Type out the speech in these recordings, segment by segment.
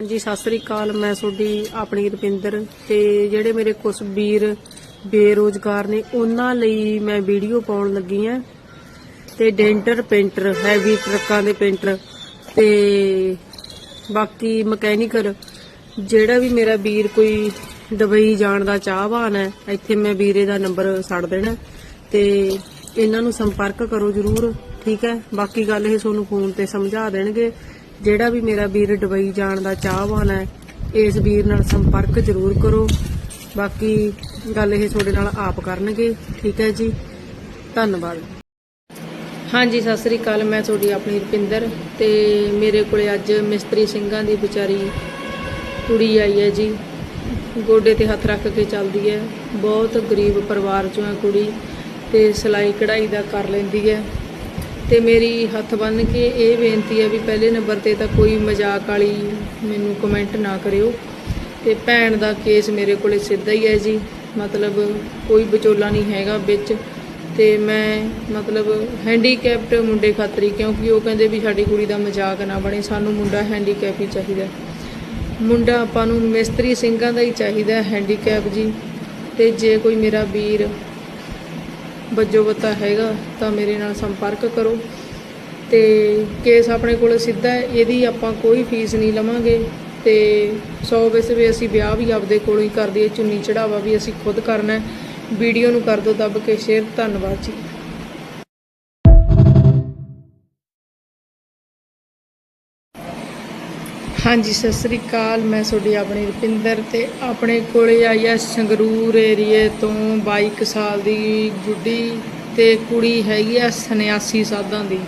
ਜੀ, ਸਤਿ ਸ੍ਰੀ ਅਕਾਲ। ਮੈਂ ਤੁਹਾਡੀ, ਆਪਣੀ ਰੁਪਿੰਦਰ ਤੇ ਜਿਹੜੇ ਮੇਰੇ ਕੁਝ ਵੀਰ ਬੇਰੋਜ਼ਗਾਰ ਨੇ, ਉਹਨਾਂ ਲਈ ਮੈਂ ਵੀਡੀਓ ਪਾਉਣ ਲੱਗੀ ਆ ਤੇ ਡੈਂਟਰ, ਪੇਂਟਰ ਹੈਵੀ ਟਰੱਕਾਂ ਦੇ ਪੇਂਟਰ ਤੇ ਬਾਕੀ ਮਕੈਨੀਕਲ ਜਿਹੜਾ ਵੀ ਮੇਰਾ ਵੀਰ ਕੋਈ ਦੁਬਈ ਜਾਣ ਦਾ ਚਾਹਵਾਨ ਹੈ, ਇੱਥੇ ਮੈਂ ਵੀਰੇ ਦਾ ਨੰਬਰ ਛੱਡ ਦੇਣਾ। ਤੇ ਇਹਨਾਂ ਨੂੰ ਸੰਪਰਕ ਕਰੋ ਜਰੂਰ, ਠੀਕ ਹੈ? ਬਾਕੀ ਗੱਲ ਇਹ ਤੁਹਾਨੂੰ ਫੋਨ ਤੇ ਸਮਝਾ ਦੇਣਗੇ। ਜਿਹੜਾ ਵੀ ਮੇਰਾ ਵੀਰ ਦੁਬਈ ਜਾਣ ਦਾ ਚਾਹਵਾਨ ਹੈ, ਇਸ ਵੀਰ ਨਾਲ ਸੰਪਰਕ ਜਰੂਰ ਕਰੋ। ਬਾਕੀ ਗੱਲ ਇਹ ਤੁਹਾਡੇ ਨਾਲ ਆਪ ਕਰਨਗੇ, ਠੀਕ ਹੈ ਜੀ? ਧੰਨਵਾਦ। ਹਾਂਜੀ, ਸਤਿ ਸ੍ਰੀ ਅਕਾਲ, ਮੈਂ ਤੁਹਾਡੀ ਆਪਣੀ ਰੁਪਿੰਦਰ ਤੇ ਮੇਰੇ ਕੋਲੇ ਅੱਜ ਮਿਸਤਰੀ ਸਿੰਘਾਂ ਦੀ ਵਿਚਾਰੀ ਕੁੜੀ ਆਈ ਹੈ ਜੀ। ਗੋਡੇ ਤੇ ਹੱਥ ਰੱਖ ਕੇ ਚੱਲਦੀ ਹੈ। ਬਹੁਤ ਗਰੀਬ ਪਰਿਵਾਰ ਚੋਂ ਹੈ ਕੁੜੀ ਤੇ ਸਿਲਾਈ ਕਢਾਈ ਦਾ ਕਰ ਲੈਂਦੀ ਹੈ। ਤੇ ਮੇਰੀ ਹੱਥ ਬੰਨ ਕੇ ਇਹ ਬੇਨਤੀ ਹੈ ਵੀ ਪਹਿਲੇ ਨੰਬਰ ਤੇ ਤਾਂ ਕੋਈ ਮਜ਼ਾਕ ਵਾਲੀ ਮੈਨੂੰ ਕਮੈਂਟ ਨਾ ਕਰਿਓ। ਤੇ ਭੈਣ ਦਾ ਕੇਸ ਮੇਰੇ ਕੋਲੇ ਸਿੱਧਾ ਹੀ ਹੈ ਜੀ। ਮਤਲਬ ਕੋਈ ਵਿਚੋਲਾ ਨਹੀਂ ਹੈਗਾ ਵਿੱਚ। ਤੇ ਮੈਂ ਮਤਲਬ ਹੈਂਡੀਕੈਪਟ ਮੁੰਡੇ ਖਾਤਰੀ ਕਿਉਂਕਿ ਉਹ ਕਹਿੰਦੇ ਵੀ ਸਾਡੀ ਕੁੜੀ ਦਾ ਮਜ਼ਾਕ ਨਾ ਬਣੇ। ਸਾਨੂੰ ਮੁੰਡਾ ਹੈਂਡੀਕੈਪ ਹੀ ਚਾਹੀਦਾ ਮੁੰਡਾ ਆਪਾਂ ਨੂੰ ਮਿਸਤਰੀ ਸਿੰਘਾਂ ਦਾ ਹੀ ਚਾਹੀਦਾ ਹੈਂਡੀਕੈਪ ਜੀ। ਤੇ ਜੇ ਕੋਈ ਮੇਰਾ ਵੀਰ ਵਜੋ ਬੱਤਾ ਹੈਗਾ, ਤਾਂ ਮੇਰੇ ਨਾਲ ਸੰਪਰਕ ਕਰੋ। ਤੇ ਕੇਸ ਆਪਣੇ ਕੋਲ ਸਿੱਧਾ ਹੈ, ਇਹਦੀ ਆਪਾਂ ਕੋਈ ਫੀਸ ਨਹੀਂ ਲਵਾਂਗੇ। ਤੇ 100 ਵੈਸੇ ਵੀ ਅਸੀਂ ਵਿਆਹ ਵੀ ਆਪਦੇ ਕੋਲੋਂ ਹੀ ਕਰਦੇ ਚੁੰਨੀ ਚੜਾਵਾ ਵੀ ਅਸੀਂ ਖੁਦ ਕਰਨਾ ਵੀਡੀਓ ਨੂੰ ਕਰ ਦਿਓ ਦੱਬ ਕੇ, ਸ਼ੇਅਰ, ਧੰਨਵਾਦ ਜੀ। ਹਾਂਜੀ, ਸਤਿ ਸ੍ਰੀ ਅਕਾਲ। ਮੈਂ ਤੁਹਾਡੀ ਆਪਣੀ ਰੁਪਿੰਦਰ ਤੇ ਆਪਣੇ ਕੋਲੇ ਆਈ ਆ ਸੰਗਰੂਰ ਏਰੀਏ ਤੋਂ 22 ਸਾਲ ਦੀ ਗੁੱਡੀ ਤੇ ਕੁੜੀ ਹੈਗੀ ਆ 89 ਸਾਧਾਂ ਦੀ।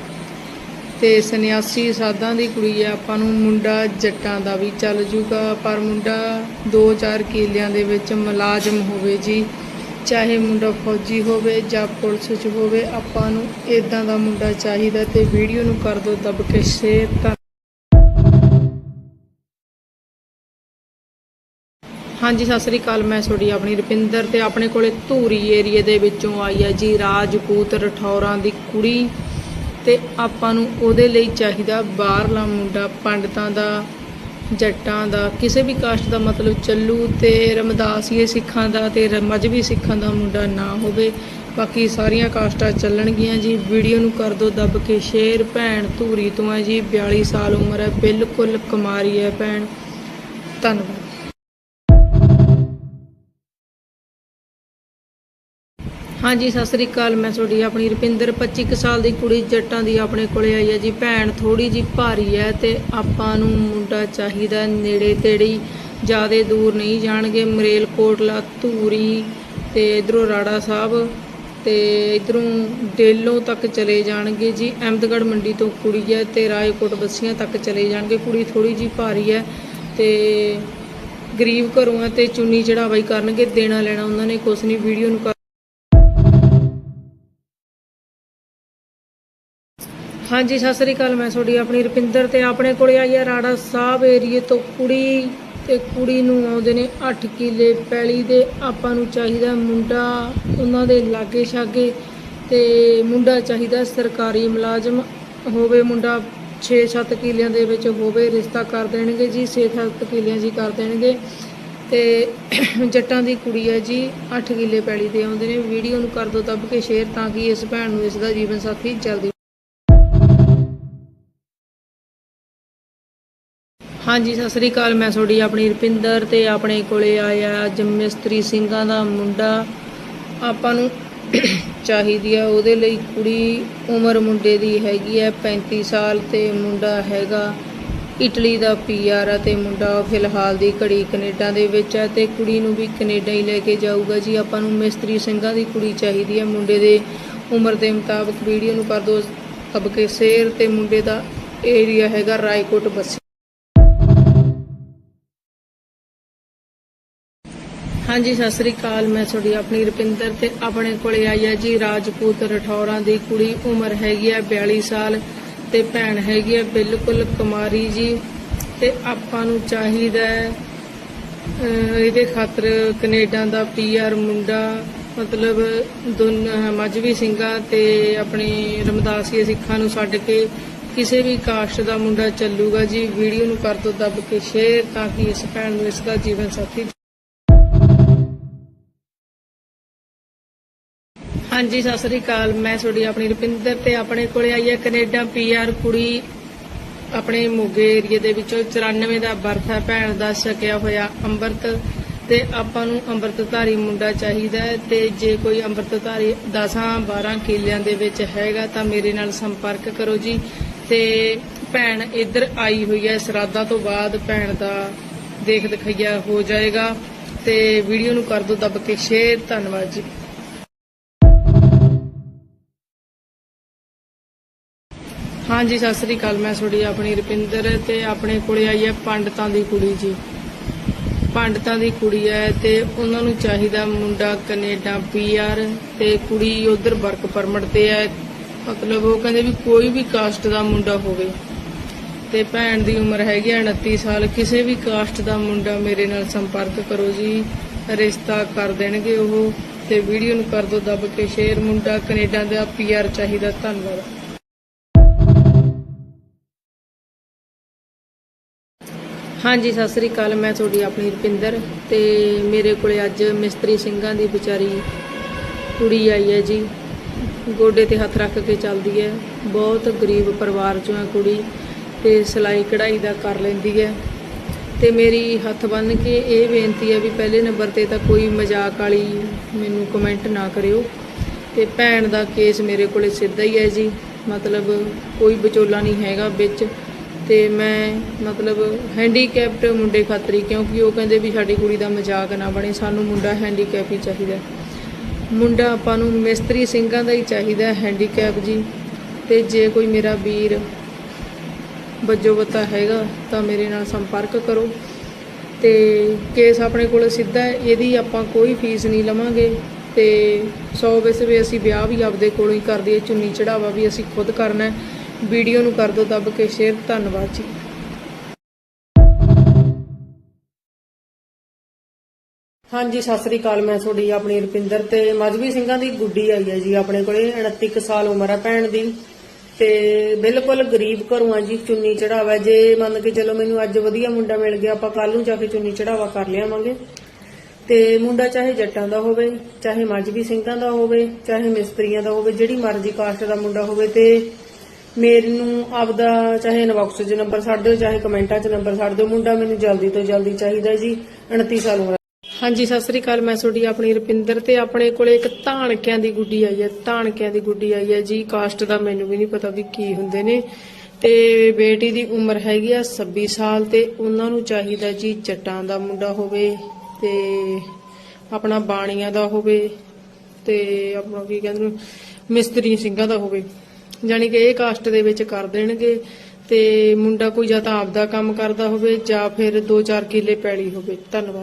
ਤੇ 89 ਸਾਧਾਂ ਦੀ ਕੁੜੀ ਆ, ਆਪਾਂ ਨੂੰ ਮੁੰਡਾ ਜੱਟਾਂ ਦਾ ਵੀ ਚੱਲ ਜੂਗਾ, ਪਰ ਮੁੰਡਾ 2-4 ਕਿਲਿਆਂ ਦੇ ਵਿੱਚ ਮੁਲਾਜ਼ਮ ਹੋਵੇ ਜੀ, ਚਾਹੇ ਮੁੰਡਾ ਫੌਜੀ ਹੋਵੇ ਜਾਂ ਪੁਲਿਸ 'ਚ ਹੋਵੇ, ਆਪਾਂ ਨੂੰ ਇਦਾਂ ਦਾ ਮੁੰਡਾ ਚਾਹੀਦਾ ਤੇ ਵੀਡੀਓ ਨੂੰ ਕਰ ਦਿਓ ਦੱਬ ਕੇ ਸ਼ੇਅਰ ਹਾਂਜੀ, ਸਤਿ ਸ੍ਰੀ ਅਕਾਲ। ਮੈਂ ਤੁਹਾਡੀ ਆਪਣੀ ਰੁਪਿੰਦਰ ਤੇ ਆਪਣੇ ਕੋਲੇ ਧੂਰੀ ਏਰੀਏ ਦੇ ਵਿੱਚੋਂ ਆਈ ਹੈ ਜੀ, ਰਾਜਪੂਤ ਰਠੌਰਾਂ ਦੀ ਕੁੜੀ। ਤੇ ਆਪਾਂ ਨੂੰ ਉਹਦੇ ਲਈ ਚਾਹੀਦਾ ਬਾਹਰਲਾ ਮੁੰਡਾ, ਪੰਡਤਾਂ ਦਾ, ਜੱਟਾਂ ਦਾ, ਕਿਸੇ ਵੀ ਕਾਸਟ ਦਾ ਮਤਲਬ ਚੱਲੂ ਤੇ ਰਮਦਾਸੀਏ ਸਿੱਖਾਂ ਦਾ ਤੇ ਰ- ਸਿੱਖਾਂ ਦਾ ਮੁੰਡਾ ਨਾ ਹੋਵੇ। ਬਾਕੀ ਸਾਰੀਆਂ ਕਾਸਟਾਂ ਚੱਲਣਗੀਆਂ ਜੀ। ਵੀਡੀਓ ਨੂੰ ਕਰ ਦਿਓ ਦੱਬ ਕੇ ਸ਼ੇਅਰ। ਭੈਣ ਧੂਰੀ ਤੋਂ ਹੈ ਜੀ 42 ਸਾਲ ਉਮਰ ਹੈ। ਬਿਲਕੁਲ ਕੁਮਾਰੀ ਹੈ ਭੈਣ। ਧੰਨਵਾਦ। ਹਾਂਜੀ, ਸਤਿ ਸ੍ਰੀ ਅਕਾਲ। ਮੈਂ ਤੁਹਾਡੀ ਆਪਣੀ ਰੁਪਿੰਦਰ 25 ਕੁ ਸਾਲ ਦੀ ਕੁੜੀ ਜੱਟਾਂ ਦੀ ਆਪਣੇ ਕੋਲੇ ਆਈ ਹੈ ਜੀ। ਭੈਣ ਥੋੜੀ ਜੀ ਭਾਰੀ ਹੈ ਤੇ ਆਪਾਂ ਨੂੰ ਮੁੰਡਾ ਚਾਹੀਦਾ ਨੇੜੇ ਤੇੜੀ ਹੀ ਜਿਆਦੇ ਦੂਰ ਨਹੀਂ ਜਾਣਗੇ। ਮਰੇਲ ਕੋਟਲਾ ਧੂਰੀ ਤੇ ਇਧਰੋਂ ਰਾੜਾ ਸਾਹਿਬ ਤੇ ਇਧਰੋਂ ਡੇਲੋਂ ਤੱਕ ਚਲੇ ਜਾਣਗੇ ਜੀ। ਅਹਿਮਦਗੜ੍ਹ ਮੰਡੀ ਤੋਂ ਕੁੜੀ ਹੈ ਤੇ ਰਾਏਕੋਟ ਬੱਸੀਆਂ ਤੱਕ ਚਲੇ ਜਾਣਗੇ। ਕੁੜੀ ਥੋੜੀ ਜੀ ਭਾਰੀ ਹੈ ਤੇ ਗਰੀਬ ਘਰੋਂ ਹੈ ਤੇ ਚੁੰਨੀ ਚੜਾਵਾ ਕਰਨਗੇ। ਦੇਣਾ ਲੈਣਾ ਉਹਨਾਂ ਨੇ ਕੁਛ ਨਹੀਂ। ਵੀਡੀਓ ਨੂੰ ਹਾਂਜੀ, ਸਤਿ ਸ੍ਰੀ ਅਕਾਲ, ਮੈਂ ਤੁਹਾਡੀ ਆਪਣੀ ਰੁਪਿੰਦਰ ਤੇ ਆਪਣੇ ਕੋਲੇ ਆਈ ਹੈ ਰਾੜਾ ਸਾਹਿਬ ਏਰੀਏ ਤੋਂ ਕੁੜੀ ਤੇ ਕੁੜੀ ਨੂੰ ਆਉਂਦੇ ਨੇ 8 ਕਿੱਲੇ ਪੈਲੀ ਦੇ, ਆਪਾਂ ਨੂੰ ਚਾਹੀਦਾ ਮੁੰਡਾ ਉਹਨਾਂ ਦੇ ਲਾਗੇ ਛਾਗੇ ਤੇ ਮੁੰਡਾ ਚਾਹੀਦਾ ਸਰਕਾਰੀ ਮੁਲਾਜ਼ਮ, ਹੋਵੇ ਮੁੰਡਾ 6-7 ਕਿਲਿਆਂ ਦੇ ਵਿੱਚ ਹੋਵੇ, ਰਿਸ਼ਤਾ ਕਰ ਦੇਣਗੇ ਜੀ 6-7 ਕਿੱਲਿਆਂ ਜੀ ਕਰ ਦੇਣਗੇ ਤੇ ਜੱਟਾਂ ਦੀ ਕੁੜੀ ਹੈ ਜੀ 8 ਕਿੱਲੇ ਪੈਲੀ ਦੇ ਆਉਂਦੇ ਨੇ, ਵੀਡੀਓ ਨੂੰ ਕਰ ਦਿਓ ਦੱਬ ਕੇ ਸ਼ੇਅਰ ਤਾਂ ਕਿ ਇਸ ਭੈਣ ਨੂੰ ਇਸ ਦਾ ਜੀਵਨ ਸਾਥੀ ਜਲਦੀ ਹਾਂਜੀ, ਸਤਿ ਸ੍ਰੀ ਅਕਾਲ। ਮੈਂ ਤੁਹਾਡੀ ਆਪਣੀ ਰੁਪਿੰਦਰ ਤੇ ਆਪਣੇ ਕੋਲੇ ਆਇਆ ਅੱਜ ਮਿਸਤਰੀ ਸਿੰਘਾਂ ਦਾ ਮੁੰਡਾ। ਆਪਾਂ ਨੂੰ ਚਾਹੀਦੀ ਆ, ਉਹਦੇ ਲਈ ਕੁੜੀ ਉਮਰ ਮੁੰਡੇ ਦੀ ਹੈਗੀ ਹੈ 35 ਸਾਲ ਤੇ ਮੁੰਡਾ ਹੈਗਾ। ਇਟਲੀ ਦਾ ਪੀਆਰ ਆ ਤੇ ਮੁੰਡਾ ਫਿਲਹਾਲ ਦੀ ਘੜੀ ਕੈਨੇਡਾ ਦੇ ਵਿੱਚ ਹੈ ਤੇ ਕੁੜੀ ਨੂੰ ਵੀ ਕੈਨੇਡਾ ਹੀ ਲੈ ਕੇ ਜਾਊਗਾ ਜੀ। ਆਪਾਂ ਨੂੰ ਮਿਸਤਰੀ ਸਿੰਘਾਂ ਦੀ ਕੁੜੀ ਚਾਹੀਦੀ ਹੈ ਮੁੰਡੇ ਦੇ ਉਮਰ ਦੇ ਮੁਤਾਬਕ ਵੀਡੀਓ ਨੂੰ ਕਰ ਦਿਓ ਤਬ ਕੇ ਸ਼ੇਰ ਤੇ ਮੁੰਡੇ ਦਾ ਏਰੀਆ ਹੈਗਾ ਰਾਏਕੋਟ ਬੱਸੀ। ਹਾਂਜੀ, ਸਤਿ ਸ੍ਰੀ ਅਕਾਲ। ਮੈਂ ਤੁਹਾਡੀ ਆਪਣੀ ਰੁਪਿੰਦਰ ਤੇ ਆਪਣੇ ਕੋਲੇ ਆਈ ਹੈ ਜੀ। ਰਾਜਪੂਤ ਰਠੌਰਾਂ ਦੀ ਕੁੜੀ ਉਮਰ ਹੈਗੀ ਹੈ 42 ਸਾਲ ਤੇ ਭੈਣ ਹੈਗੀ ਹੈ ਬਿਲਕੁਲ ਕੁਮਾਰੀ ਜੀ। ਤੇ ਆਪਾਂ ਨੂੰ ਚਾਹੀਦਾ ਹੈ ਇਹਦੇ ਖਾਤਰ ਕੈਨੇਡਾ ਦਾ ਪੀਆਰ ਮੁੰਡਾ, ਮਤਲਬ ਦੋਨ ਮਜਬੀ ਸਿੰਘਾਂ ਤੇ ਆਪਣੇ ਰਮਦਾਸੀਏ ਸਿੱਖਾਂ ਨੂੰ ਛੱਡ ਕੇ ਕਿਸੇ ਵੀ ਕਾਸਟ ਦਾ ਮੁੰਡਾ ਚੱਲੂਗਾ ਜੀ। ਵੀਡੀਓ ਨੂੰ ਕਰ ਦਿਓ ਦੱਬ ਕੇ ਸ਼ੇਅਰ ਤਾਂ ਕਿ ਇਸ ਭੈਣ ਨੂੰ ਇਸ ਦਾ ਜੀਵਨ ਸਾਥੀ ਹਾਂਜੀ, ਸਤਿ ਸ੍ਰੀ ਅਕਾਲ। ਮੈਂ ਤੁਹਾਡੀ ਆਪਣੀ ਰੁਪਿੰਦਰ ਤੇ ਆਪਣੇ ਕੋਲੇ ਆਈ ਹੈ, ਕੈਨੇਡਾ ਪੀਆਰ ਕੁੜੀ ਆਪਣੇ ਮੋਗੇ ਏਰੀਏ ਦੇ ਵਿੱਚੋਂ 94 ਦਾ ਬਰਥ ਹੈ। ਭੈਣ ਦਾ ਛਕਿਆ ਹੋਇਆ ਅੰਮ੍ਰਿਤ ਤੇ ਆਪਾਂ ਨੂੰ ਅੰਮ੍ਰਿਤਧਾਰੀ ਮੁੰਡਾ ਚਾਹੀਦਾ ਤੇ ਜੇ ਕੋਈ ਅੰਮ੍ਰਿਤਧਾਰੀ 10 12 ਕਿੱਲਿਆਂ ਦੇ ਵਿੱਚ ਹੈਗਾ ਤਾਂ ਮੇਰੇ ਨਾਲ ਸੰਪਰਕ ਕਰੋ ਜੀ। ਤੇ ਭੈਣ ਇੱਧਰ ਆਈ ਹੋਈ ਹੈ। ਸਰਾਧਾ ਤੋਂ ਬਾਅਦ ਭੈਣ ਦਾ ਦੇਖ ਦਿਖਾਈਆ ਹੋ ਜਾਏਗਾ ਤੇ ਵੀਡੀਓ ਨੂੰ ਕਰ ਦਿਓ ਦੱਬ ਕੇ ਸ਼ੇਅਰ। ਧੰਨਵਾਦ ਜੀ। ਹਾਂਜੀ, ਸਤਿ ਸ੍ਰੀ ਅਕਾਲ। ਮੈਂ ਤੁਹਾਡੀ ਆਪਣੀ ਰੁਪਿੰਦਰ ਤੇ ਆਪਣੇ ਕੋਲੇ ਆਈ ਹੈ ਪੰਡਤਾਂ ਦੀ ਕੁੜੀ ਜੀ। ਪੰਡਤਾਂ ਦੀ ਕੁੜੀ ਹੈ ਤੇ ਉਹਨਾਂ ਨੂੰ ਚਾਹੀਦਾ ਮੁੰਡਾ ਕੈਨੇਡਾ ਪੀਆਰ ਤੇ ਕੁੜੀ ਉਧਰ ਵਰਕ ਪਰਮਿਟ ਤੇ ਹੈ। ਮਤਲਬ ਉਹ ਕਹਿੰਦੇ ਵੀ ਕੋਈ ਵੀ ਕਾਸਟ ਦਾ ਮੁੰਡਾ ਹੋਵੇ। ਤੇ ਭੈਣ ਦੀ ਉਮਰ ਹੈਗੀ ਹੈ 29 ਸਾਲ। ਕਿਸੇ ਵੀ ਕਾਸਟ ਦਾ ਮੁੰਡਾ ਮੇਰੇ ਨਾਲ ਸੰਪਰਕ ਕਰੋ ਜੀ। ਰਿਸ਼ਤਾ ਕਰ ਦੇਣਗੇ ਉਹ ਤੇ ਵੀਡੀਓ ਨੂੰ ਕਰ ਦਿਓ ਦੱਬ ਕੇ। ਸ਼ੇਅਰ ਮੁੰਡਾ ਕੈਨੇਡਾ ਦਾ ਪੀਆਰ ਚਾਹੀਦਾ। ਧੰਨਵਾਦ। ਹਾਂਜੀ, ਸਤਿ ਸ੍ਰੀ ਅਕਾਲ। ਮੈਂ ਤੁਹਾਡੀ ਆਪਣੀ ਰੁਪਿੰਦਰ ਤੇ ਮੇਰੇ ਕੋਲੇ ਅੱਜ ਮਿਸਤਰੀ ਸਿੰਘਾਂ ਦੀ ਵਿਚਾਰੀ ਕੁੜੀ ਆਈ ਹੈ ਜੀ। ਗੋਡੇ ਤੇ ਹੱਥ ਰੱਖ ਕੇ ਚੱਲਦੀ ਹੈ। ਬਹੁਤ ਗਰੀਬ ਪਰਿਵਾਰ ਚੋਂ ਹੈ ਕੁੜੀ ਤੇ ਸਿਲਾਈ ਕਢਾਈ ਦਾ ਕਰ ਲੈਂਦੀ ਹੈ। ਤੇ ਮੇਰੀ ਹੱਥ ਬੰਨ ਕੇ ਇਹ ਬੇਨਤੀ ਹੈ ਵੀ ਪਹਿਲੇ ਨੰਬਰ ਤੇ ਤਾਂ ਕੋਈ ਮਜ਼ਾਕ ਵਾਲੀ ਮੈਨੂੰ ਕਮੈਂਟ ਨਾ ਕਰਿਓ। ਤੇ ਭੈਣ ਦਾ ਕੇਸ ਮੇਰੇ ਕੋਲੇ ਸਿੱਧਾ ਹੀ ਹੈ ਜੀ। ਮਤਲਬ ਕੋਈ ਵਿਚੋਲਾ ਨਹੀਂ ਹੈਗਾ ਵਿੱਚ। ਤੇ ਮੈਂ ਮਤਲਬ ਹੈਂਡੀਕੈਪਟ ਮੁੰਡੇ ਖਾਤਰੀ ਕਿਉਂਕਿ ਉਹ ਕਹਿੰਦੇ ਵੀ ਸਾਡੀ ਕੁੜੀ ਦਾ ਮਜ਼ਾਕ ਨਾ ਬਣੇ, ਸਾਨੂੰ ਮੁੰਡਾ ਹੈਂਡੀਕੈਪ ਹੀ ਚਾਹੀਦਾ ਮੁੰਡਾ ਆਪਾਂ ਨੂੰ ਮਿਸਤਰੀ ਸਿੰਘਾਂ ਦਾ ਹੀ ਚਾਹੀਦਾ ਹੈਂਡੀਕੈਪ ਜੀ। ਤੇ ਜੇ ਕੋਈ ਮੇਰਾ ਵੀਰ ਵੱਜੋ ਬੱਜੋਬਤਾ ਹੈਗਾ, ਤਾਂ ਮੇਰੇ ਨਾਲ ਸੰਪਰਕ ਕਰੋ। ਤੇ ਕੇਸ ਆਪਣੇ ਕੋਲ ਸਿੱਧਾ ਇਹਦੀ ਆਪਾਂ ਕੋਈ ਫੀਸ ਨਹੀਂ ਲਵਾਂਗੇ। ਤੇ 100 ਵੈਸੇ ਵੀ ਅਸੀਂ ਵਿਆਹ ਵੀ ਆਪਦੇ ਕੋਲੋਂ ਹੀ ਕਰਦੇ ਚੁੰਨੀ ਚੜਾਵਾ ਵੀ ਅਸੀਂ ਖੁਦ ਕਰਨਾ ਹੈ। ਵੀਡੀਓ ਨੂੰ ਕਰ ਦਿਓ ਦੱਬ ਕੇ ਸ਼ੇਅਰ, ਧੰਨਵਾਦ ਜੀ। ਹਾਂਜੀ, ਸਤਿ ਸ੍ਰੀ ਅਕਾਲ, ਮੈਂ ਤੁਹਾਡੀ ਆਪਣੀ ਰੁਪਿੰਦਰ ਤੇ ਮਜਬੀ ਸਿੰਘਾਂ ਦੀ ਗੁੱਡੀ ਆਈ ਹੈ ਜੀ, ਆਪਣੇ ਕੋਲੇ 29 ਸਾਲ ਉਮਰ ਹੈ ਭੈਣ ਦੀ। ਤੇ ਬਿਲਕੁਲ ਗਰੀਬ ਘਰੋਂ ਆ ਜੀ, ਚੁੰਨੀ ਚੜਾਵਾ। ਜੇ ਮੰਨ ਕੇ ਚਲੋ ਮੈਨੂੰ ਅੱਜ ਵਧੀਆ ਮੁੰਡਾ ਮਿਲ ਗਿਆ, ਆਪਾਂ ਕੱਲ ਨੂੰ ਜਾ ਕੇ ਚੁੰਨੀ ਚੜਾਵਾ ਕਰ ਲਿਆਵਾਂਗੇ। ਤੇ ਮੁੰਡਾ ਚਾਹੇ ਜੱਟਾਂ ਦਾ ਹੋਵੇ, ਚਾਹੇ ਮਜਬੀ ਸਿੰਘਾਂ ਦਾ ਹੋਵੇ, ਚਾਹੇ ਮਿਸਤਰੀਆਂ ਦਾ ਹੋਵੇ, ਜਿਹੜੀ ਮਰਜ਼ੀ ਕਾਸਟ ਦਾ ਮੁੰਡਾ ਹੋਵੇ ਤੇ ਮੈਨੂੰ ਆਪਦਾ ਚਾਹੇ ਇਨਬਾਕਸ 'ਚ ਨੰਬਰ ਛੱਡ ਦਿਓ, ਚਾਹੇ ਕਮੈਂਟਾਂ 'ਚ ਨੰਬਰ ਛੱਡ ਦਿਓ। ਮੁੰਡਾ ਮੈਨੂੰ ਜਲਦੀ ਤੋਂ ਜਲਦੀ ਚਾਹੀਦਾ ਜੀ 29 ਸਾਲ ਉਮਰ। ਹਾਂਜੀ, ਸਤਿ ਸ੍ਰੀ ਅਕਾਲ। ਮੈਂ ਤੁਹਾਡੀ ਆਪਣੀ ਰੁਪਿੰਦਰ ਤੇ ਆਪਣੇ ਕੋਲੇ ਇੱਕ ਧਾਨਕਿਆਂ ਦੀ ਗੁੱਡੀ ਆਈ ਹੈ ਧਾਨਕਿਆਂ ਦੀ ਗੁੱਡੀ ਆਈ ਹੈ ਜੀ। ਕਾਸਟ ਦਾ ਮੈਨੂੰ ਵੀ ਨਹੀਂ ਪਤਾ ਵੀ ਕੀ ਹੁੰਦੇ ਨੇ। ਤੇ ਬੇਟੀ ਦੀ ਉਮਰ ਹੈਗੀ ਆ 26 ਸਾਲ ਤੇ ਉਹਨਾਂ ਨੂੰ ਚਾਹੀਦਾ ਜੀ ਜੱਟਾਂ ਦਾ ਮੁੰਡਾ ਹੋਵੇ ਤੇ ਆਪਣਾ ਬਾਣੀਆਂ ਦਾ ਹੋਵੇ ਤੇ ਆਪਣਾ ਕੀ ਕਹਿੰਦੇ ਮਿਸਤਰੀ ਸਿੰਘਾਂ ਦਾ ਹੋਵੇ। ਜਾਣੀ ਕਿ ਇਹ ਕਾਸਟ ਦੇ ਵਿੱਚ ਕਰ ਦੇਣਗੇ ਤੇ ਮੁੰਡਾ ਕੋਈ ਜਾਂ ਤਾਂ ਆਪਦਾ ਕੰਮ ਕਰਦਾ ਹੋਵੇ ਜਾਂ ਫਿਰ 2-4 ਕਿੱਲੇ ਪੈਲੀ ਹੋਵੇ। ਧੰਨਵਾਦ।